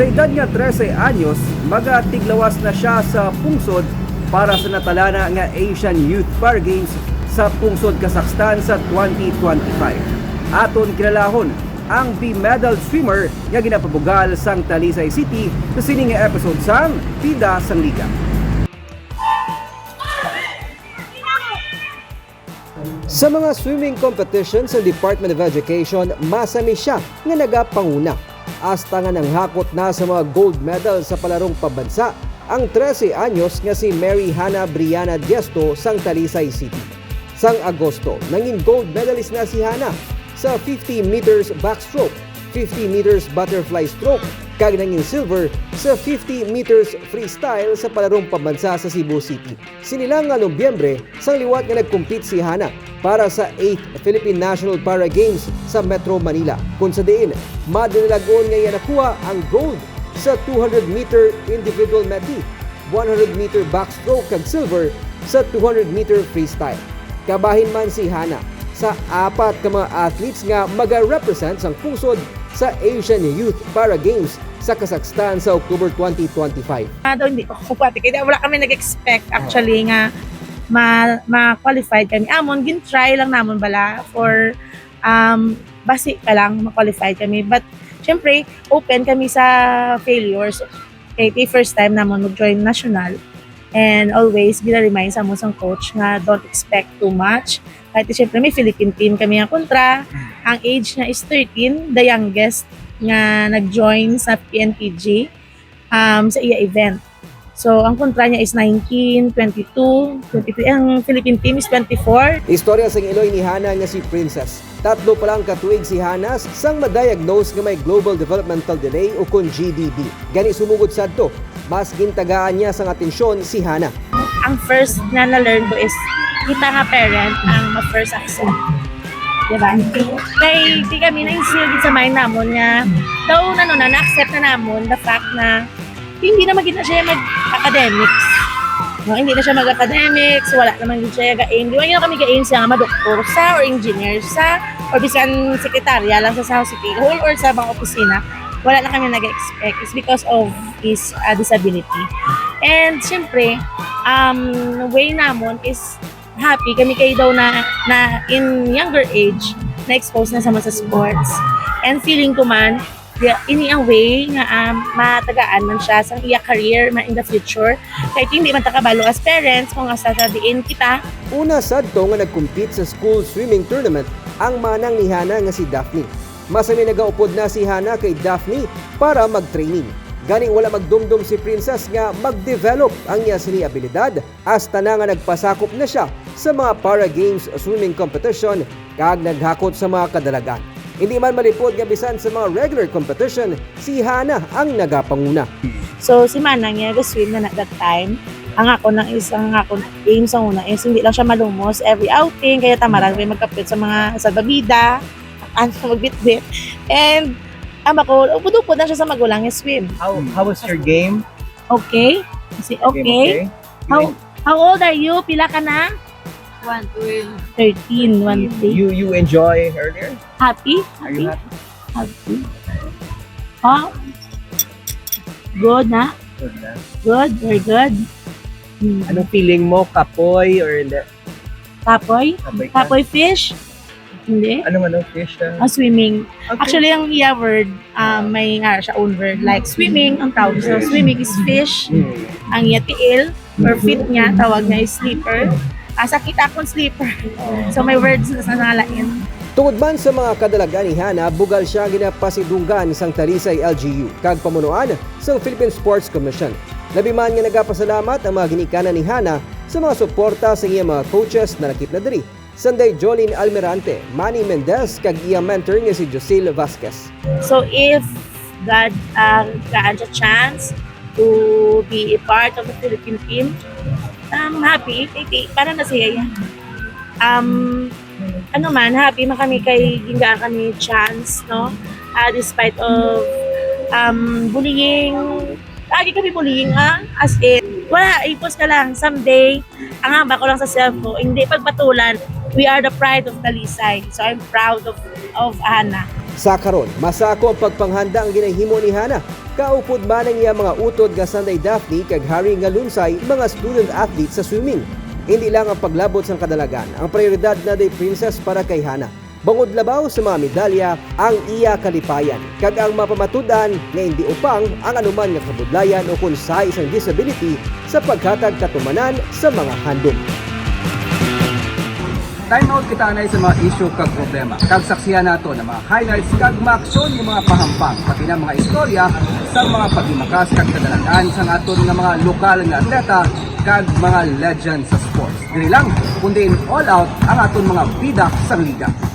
Sa edad nga 13 anyos, magatiglawas na siya sa pungsod para sa natalana nga Asian Youth Para Games sa pungsod Kazakhstan sa 2025. Aton kilalahon ang B-medal swimmer nga ginapabugal sang Talisay City sa sining episode sang Pida sang Liga. Sa mga swimming competition sa Department of Education, masami siya nga nagapanguna. Asta nga nang hakot na sa mga gold medal sa palarong pabansa ang 13 anyos nga si Mary Hana Briana Diesto sang Talisay City. Sang Agosto, nangin gold medalist na si Hana sa 50 meters backstroke, 50 meters butterfly stroke, kag nangin silver sa 50 meters freestyle sa palarong pambansa sa Cebu City. Sinilang nga Nobyembre, sang liwat nga nagkumpit si Hana para sa 8th Philippine National Para Games sa Metro Manila. Kung sa diin, madinilagon nga nakuha ang gold sa 200 meter individual medley, 100 meter backstroke kag silver sa 200 meter freestyle. Kabahin man si Hana sa apat ka mga athletes nga maga-represent sang pungsod sa Asian Youth Para Games sa Kazakhstan sa October 2025. Ah, daw hindi ko kupati. Kaya wala kami nag-expect actually nga ma ma-qualified kami. Amon, gin-try lang namon bala for um, basi ka lang ma-qualified kami. But, syempre, open kami sa failures. Kaya kay first time namon mag-join national. And always, gina-remind sa mo sang coach nga don't expect too much. Kahit syempre may Philippine team kami ang kontra. Ang age niya is 13, the youngest nga nag-join sa PNPG um, sa iya event. So, ang kontra niya is 19, 22, 23. Ang Philippine team is 24. Istorya sa Iloy ni Hana nga si Princess. Tatlo pa lang katuig si Hana sang ma-diagnose nga may Global Developmental Delay o kung GDD. Gani sumugod sadto, mas gintagaan niya sang atensyon si Hana. Ang first na na-learn ko is kita nga parent ang ma-first accept. Diba? Kay di kami na-instill din sa mind namon nga daw na no, na na-accept na namon the fact na hindi na maging na siya mag-academics. No, hindi na siya mag-academics, wala naman din siya ga-aim. Di ba yun kami ga-aim siya nga madoktor sa or engineer sa or bisan sekretarya lang sa South City Hall or sa mga opisina. Wala na kami nag-expect. It's because of his uh, disability. And syempre, um, way namon is happy kami kayo daw na, na in younger age na-expose na sa mga sa sports. And feeling ko man, ini ang way nga um, matagaan man siya sa iya career man in the future. Kahit hindi man takabalo as parents, kung asa sabihin kita, Una sadto nga nagkumpit sa school swimming tournament ang manang ni Hana nga si Daphne. Masami nagaupod na si Hana kay Daphne para mag-training. Ganing wala magdumdum si Princess nga mag-develop ang iya sini abilidad hasta na nga nagpasakop na siya sa mga para games swimming competition kag naghakot sa mga kadalagan. Hindi man malipod nga bisan sa mga regular competition, si Hana ang nagapanguna. So, si Manang niya, swim na na that time. Ang ako na is, ang ako aim sa una is hindi lang siya malumos every outing, kaya tamaran may magkapit sa mga sa babida, ano magbitbit. And, ang ako, upod-upod na siya sa magulang niya swim. How how was your game? Okay? Kasi, Game okay. How, how old are you? Pila ka na? 13, 1 day. You you enjoy earlier? Happy? Are you Happy? happy? Happy? Oh. Good, na? Good na. Good, very good. Hmm. Anong feeling mo? Kapoy or? Kapoy ka? Tapoy fish? Hindi. Anong anong fish? Ah, swimming. Okay. Actually, ang iya word, um, may nga siya own word. Like swimming, ang tawag sa swimming is fish. Hmm. Ang iya tiil, or fit niya, tawag niya is sleeper. Ah, sakita akong sleeper. So, may words na sa nalain. Tungod man sa mga kadalagan ni Hana, bugal siya ginapasidunggan sang Talisay LGU kag pamunuan sa Philippine Sports Commission. Labi man nga nagapasalamat ang mga ginikanan ni Hana sa mga suporta sa iyang mga coaches na nakip na diri. Sanday Jolene Almirante, Manny Mendez kag iyang mentor nga si Josil Vasquez. So, if God uh, got a chance to be a part of the Philippine team, I'm happy. Iti, para na siya yan. Um, ano man, happy man kami kay ginga kami chance, no? Ah, despite of um, bullying, lagi kami bullying, ha? As in, wala, ipos ka lang. Someday, ang hamba ko lang sa self ko, hindi pagpatulan, we are the pride of Talisay. So I'm proud of of Ana. Sa karon, masako ang pagpanghanda ang ginahimo ni Hana Kaupod man ang iya mga utod nga Sunday Daphne kag Harry nga lunsay mga student athletes sa swimming. Hindi lang ang paglabot sa kadalagan, ang prioridad na day princess para kay Hana. Bangod labaw sa mga medalya ang iya kalipayan kag ang mapamatudan nga hindi upang ang anuman nga kabudlayan o kung sa isang disability sa paghatag katumanan sa mga handom. Time out kita na sa mga issue kag problema. Kag saksihan nato ng mga highlights kag maaksyon yung mga pahampang pati na mga istorya sa mga paghimakas kag kadalagan sa aton nga mga lokal nga atleta kag mga legend sa sports. Dili lang, kundi all out ang aton mga bida sa liga.